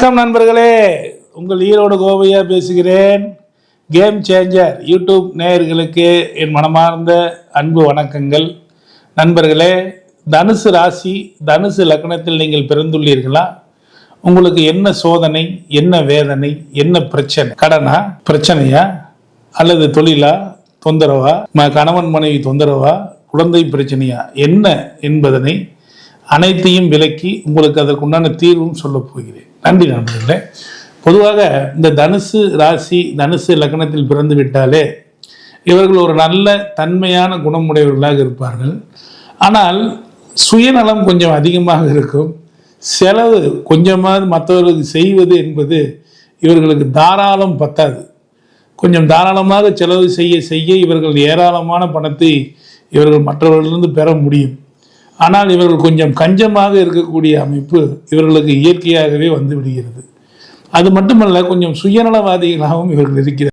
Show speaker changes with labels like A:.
A: வணக்கம் நண்பர்களே. உங்கள் ஈரோடு கோவையா பேசுகிறேன். கேம் சேஞ்சர் யூடியூப் நேயர்களுக்கு என் மனமார்ந்த அன்பு வணக்கங்கள். நண்பர்களே தனுசு ராசி தனுசு லக்னத்தில் நீங்கள் பிறந்துள்ளீர்களா? உங்களுக்கு என்ன சோதனை என்ன வேதனை என்ன பிரச்சனை? கடனா பிரச்சனையா? அல்லது தொழிலா தொந்தரவா? ம- கணவன் மனைவி தொந்தரவா? குழந்தை பிரச்சனையா? என்ன என்பதனை அனைத்தையும் விலக்கி உங்களுக்கு அதற்குண்டான தீர்வும் சொல்லப் போகிறேன். நன்றி நண்பர்களே. பொதுவாக இந்த தனுசு ராசி தனுசு லக்னத்தில் பிறந்து விட்டாலே இவர்கள் ஒரு நல்ல தன்மையான குணமுடையவர்களாக இருப்பார்கள். ஆனால் சுயநலம் கொஞ்சம் அதிகமாக இருக்கும். செலவு கொஞ்சமாவது மற்றவர்களுக்கு செய்வது என்பது இவர்களுக்கு தாராளம் பத்தாது. கொஞ்சம் தாராளமாக செலவு செய்ய செய்ய இவர்கள் ஏராளமான பணத்தை இவர்கள் மற்றவர்களிலிருந்து பெற முடியும். ஆனால் இவர்கள் கொஞ்சம் கஞ்சமாக இருக்கக்கூடிய அமைப்பு இவர்களுக்கு இயற்கையாகவே வந்து விடுகிறது. அது மட்டுமல்ல கொஞ்சம் சுயநலவாதிகளாகவும் இவர்கள் இருக்கிறார்